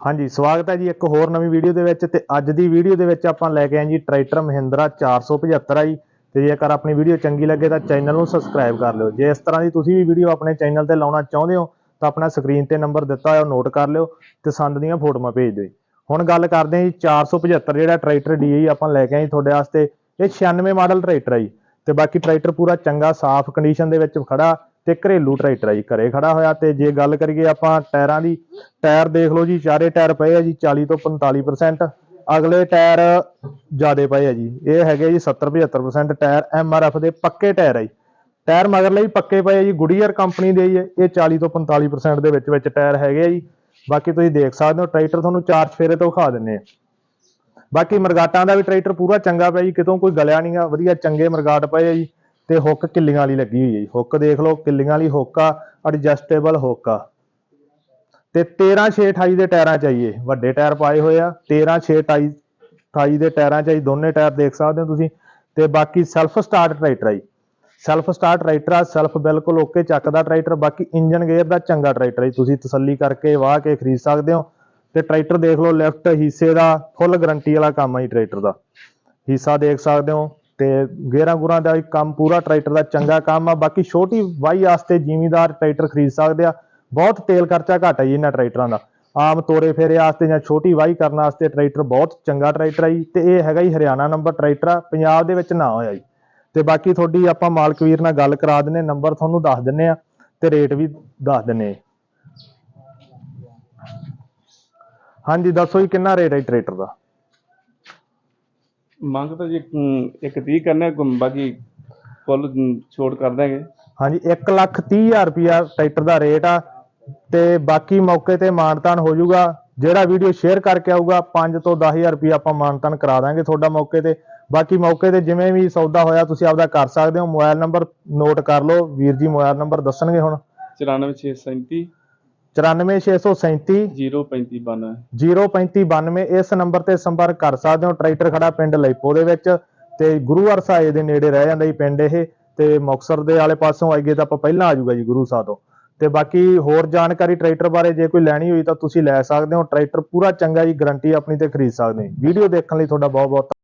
ਹਾਂਜੀ, ਸਵਾਗਤ ਹੈ ਜੀ ਇੱਕ ਹੋਰ ਨਵੀਂ ਵੀਡੀਓ ਦੇ ਵਿੱਚ ਤੇ ਅੱਜ ਦੀ ਵੀਡੀਓ ਦੇ ਵਿੱਚ ਆਪਾਂ ਲੈ ਕੇ ਆਏ ਜੀ ਟਰੈਕਟਰ ਮਹਿੰਦਰਾ 475 ਆ ਜੀ ਤੇ ਜੇਕਰ ਆਪਣੀ ਵੀਡੀਓ ਚੰਗੀ ਲੱਗੇ ਤਾਂ ਚੈਨਲ ਨੂੰ ਸਬਸਕ੍ਰਾਈਬ ਕਰ ਲਿਓ। ਜੇ ਇਸ ਤਰ੍ਹਾਂ ਦੀ ਤੁਸੀਂ ਵੀ ਵੀਡੀਓ ਆਪਣੇ ਚੈਨਲ ਤੇ ਲਾਉਣਾ ਚਾਹੁੰਦੇ ਹੋ, ਤਾਂ ਆਪਣਾ ਸਕਰੀਨ ਤੇ ਨੰਬਰ ਦਿੱਤਾ ਹੋਇਆ ਨੋਟ ਕਰ ਲਿਓ ਤੇ ਸੰਦ ਦੀਆਂ ਫੋਟੋਆਂ ਭੇਜ ਦਿਓ ਹੁਣ ਗੱਲ ਕਰਦੇ ਹਾਂ ਜੀ 475 ਜਿਹੜਾ ਟਰੈਕਟਰ DI ਆਪਾਂ ਲੈ ਕੇ ਆਏ ਜੀ ਤੁਹਾਡੇ ਵਾਸਤੇ। ਇਹ 96 ਮਾਡਲ ਟਰੈਕਟਰ ਹੈ ਜੀ। ਤੇ ਬਾਕੀ ਟਰੈਕਟਰ ਪੂਰਾ ਚੰਗਾ, ਸਾਫ਼ ਕੰਡੀਸ਼ਨ ਦੇ ਵਿੱਚ ਖੜਾ। ਤੇ ਘਰੇਲੂ ਟਰੈਕਟਰ ਹੈ ਜੀ, ਘਰੇ ਖੜਾ ਹੋਇਆ ਤੇ ਜੇ ਗੱਲ ਕਰੀਏ ਆਪਾਂ ਟਾਇਰਾਂ ਦੀ, ਟਾਇਰ ਦੇਖ ਲਓ ਜੀ, ਚਾਰੇ ਟਾਇਰ ਪਏ ਆ ਜੀ 40 ਤੋਂ 45% ਅਗਲੇ ਟਾਇਰ ਜਿਆਦੇ ਪਏ ਆ ਜੀ, ਇਹ ਹੈਗੇ ਜੀ 70 75% ਟਾਇਰ ਐੱਮ ਆਰ ਐਫ ਦੇ ਪੱਕੇ ਟਾਇਰ ਹੈ ਜੀ। ਟਾਇਰ ਮਗਰ ਲਈ ਪੱਕੇ ਪਏ ਆ ਜੀ, ਗੁਡੀਅਰ ਕੰਪਨੀ ਦੇ ਹੀ ਇਹ 40 ਤੋਂ 45% ਦੇ ਵਿੱਚ ਵਿੱਚ ਟਾਇਰ ਹੈਗੇ ਆ ਜੀ। ਬਾਕੀ ਤੁਸੀਂ ਦੇਖ ਸਕਦੇ ਹੋ, ਟਰੈਕਟਰ ਤੁਹਾਨੂੰ ਚਾਰ ਚਫੇਰੇ ਤੋਂ ਵਿਖਾ ਦਿੰਨੇ ਆ। ਬਾਕੀ ਮਰਗਾਟਾਂ ਦਾ ਵੀ ਟਰੈਕਟਰ ਪੂਰਾ ਚੰਗਾ ਪਿਆ ਜੀ, ਕਿਤੋਂ ਕੋਈ ਗਲਿਆ ਨਹੀਂਗਾ ਵਧੀਆ ਚੰਗੇ ਮਰਗਾਟ ਪਏ ਆ ਜੀ। ਤੇ ਹੁੱਕ ਕਿੱਲੀਆਂ ਵਾਲੀ ਲੱਗੀ ਹੋਈ ਹੈ ਜੀ। ਹੁੱਕ ਦੇਖ ਲਓ, ਕਿੱਲੀਆਂ ਵਾਲੀ ਹੁੱਕ ਆ ਐਡਜਸਟੇਬਲ ਹੁੱਕ ਆ। ਤੇ 13 6 28 ਦੇ ਟਾਇਰਾਂ ਚਾਹੀਏ ਵੱਡੇ ਟਾਇਰ ਪਾਏ ਹੋਏ ਆ। 13 6 28 28 ਦੇ ਟਾਇਰਾਂ ਚਾਹੀ ਦੋਨੇ ਟਾਇਰ ਦੇਖ ਸਕਦੇ ਹੋ ਤੁਸੀਂ। ਤੇ ਬਾਕੀ ਸੈਲਫ ਸਟਾਰਟ ਟਰੈਕਟਰ ਆ ਜੀ। ਸੈਲਫ ਸਟਾਰਟ ਟਰੈਕਟਰ ਆ ਸੈਲਫ ਬਿਲਕੁਲ ਓਕੇ ਚੱਕਦਾ ਟਰੈਕਟਰ ਬਾਕੀ ਇੰਜਨ ਗੇਅਰ ਦਾ ਚੰਗਾ ਟਰੈਕਟਰ ਹੈ ਜੀ। ਤੁਸੀਂ ਤਸੱਲੀ ਕਰਕੇ ਵਾਹ ਕੇ ਖਰੀਦ ਸਕਦੇ ਹੋ। ਤੇ ਟਰੈਕਟਰ ਦੇਖ ਲਓ ਲੈਫਟ ਹਿੱਸੇ ਦਾ ਫੁੱਲ ਗਾਰੰਟੀ ਵਾਲਾ ਕੰਮ ਹੈ ਜੀ ਟਰੈਕਟਰ ਦਾ। ਹਿੱਸਾ ਦੇਖ ਸਕਦੇ ਹੋ ਤੇ ਗੇਰਾਂ ਗੁਰਾਂ ਦਾ ਕੰਮ, ਪੂਰਾ ਟਰੈਕਟਰ ਦਾ ਚੰਗਾ ਕੰਮ ਆ। ਬਾਕੀ ਛੋਟੀ ਵਾਹੀ ਵਾਸਤੇ ਜ਼ਿਮੀਦਾਰ ਟਰੈਕਟਰ ਖਰੀਦ ਸਕਦੇ ਆ। ਬਹੁਤ ਤੇਲ ਖਰਚਾ ਘੱਟ ਹੈ ਜੀ ਇਹਨਾਂ ਟਰੈਕਟਰਾਂ ਦਾ। ਆਮ ਤੋਰੇ ਫੇਰੇ ਵਾਸਤੇ ਜਾਂ ਛੋਟੀ ਵਾਹੀ ਕਰਨ ਵਾਸਤੇ ਟਰੈਕਟਰ ਬਹੁਤ ਚੰਗਾ ਟਰੈਕਟਰ ਹੈ ਜੀ। ਤੇ ਇਹ ਹੈਗਾ ਜੀ ਹਰਿਆਣਾ ਨੰਬਰ ਟਰੈਕਟਰ ਆ। ਪੰਜਾਬ ਦੇ ਵਿੱਚ ਨਾ ਹੋਇਆ ਜੀ। ਤੇ ਬਾਕੀ ਤੁਹਾਡੀ ਆਪਾਂ ਮਾਲਕ ਵੀਰ ਨਾਲ ਗੱਲ ਕਰਾ ਦਿੰਨੇ ਨੰਬਰ ਤੁਹਾਨੂੰ ਦੱਸ ਦਿੰਨੇ ਆ ਤੇ ਰੇਟ ਵੀ ਦੱਸ ਦਿੰਨੇ ਹਾਂਜੀ, ਦੱਸੋ ਜੀ ਕਿੰਨਾ ਰੇਟ ਹੈ ਜੀ ਟਰੈਕਟਰ ਦਾ? ਮੰਗ ਤਾਂ ਜੀ ਅਮ, ਇੱਕ 30 ਕਰਨਾ ਬਾਕੀ ਫੁੱਲ ਅਮ, ਛੋਟ ਕਰ ਦਾਂਗੇ ਹਾਂਜੀ 1 ਲੱਖ 30 ਹਜ਼ਾਰ ਰੁਪਿਆ ਟਰੈਕਟਰ ਦਾ ਰੇਟ ਆ ਤੇ ਬਾਕੀ ਮੌਕੇ ਤੇ ਮਾਨਤਾਨ ਹੋ ਜਾਊਗਾ। ਜਿਹੜਾ ਵੀਡੀਓ ਸ਼ੇਅਰ ਕਰਕੇ ਆਊਗਾ 5 ਤੋਂ 10000 ਰੁਪਿਆ ਆਪਾਂ ਮਾਨਤਾਨ ਕਰਾ ਦਾਂਗੇ ਤੁਹਾਡਾ ਮੌਕੇ ਤੇ। ਬਾਕੀ ਮੌਕੇ ਤੇ ਜਿਵੇਂ ਵੀ ਸੌਦਾ ਹੋਇਆ ਤੁਸੀਂ ਆਪਦਾ ਕਰ ਸਕਦੇ ਹੋ। ਮੋਬਾਈਲ ਨੰਬਰ ਨੋਟ ਕਰ ਲਓ। ਵੀਰ ਜੀ ਮੋਬਾਈਲ ਨੰਬਰ ਦੱਸਣਗੇ ਹੁਣ। 94637 94637 03592 03592 ਇਸ ਨੰਬਰ ਤੇ ਸੰਪਰਕ ਕਰ ਸਕਦੇ ਹੋ ਟਰੈਕਟਰ ਖੜਾ ਪਿੰਡ ਲੈਪੋ ਦੇ ਵਿੱਚ ਤੇ ਗੁਰੂ ਹਰਸਾਏ ਦੇ ਨੇੜੇ ਰਹਿ ਜਾਂਦਾ ਜੀ ਪਿੰਡ ਇਹ ਤੇ ਮੁਕਤਸਰ ਦੇ ਵਾਲੇ ਪਾਸੋਂ ਆਈਏ ਤਾਂ ਆਪਾਂ ਪਹਿਲਾਂ ਆ ਜਾਊਗਾ ਜੀ ਗੁਰੂ ਸਾਹਿਬ ਤੋਂ। ਤੇ ਬਾਕੀ ਹੋਰ ਜਾਣਕਾਰੀ ਟਰੈਕਟਰ ਬਾਰੇ ਜੇ ਕੋਈ ਲੈਣੀ ਹੋਈ ਤਾਂ ਤੁਸੀਂ ਲੈ ਸਕਦੇ ਹੋ ਟਰੈਕਟਰ ਪੂਰਾ ਚੰਗਾ ਜੀ ਗਾਰੰਟੀ ਆਪਣੀ ਤੇ ਖਰੀਦ ਸਕਦੇ ਹੋ ਵੀਡੀਓ ਦੇਖਣ ਲਈ ਤੁਹਾਡਾ ਬਹੁਤ ਬਹੁਤ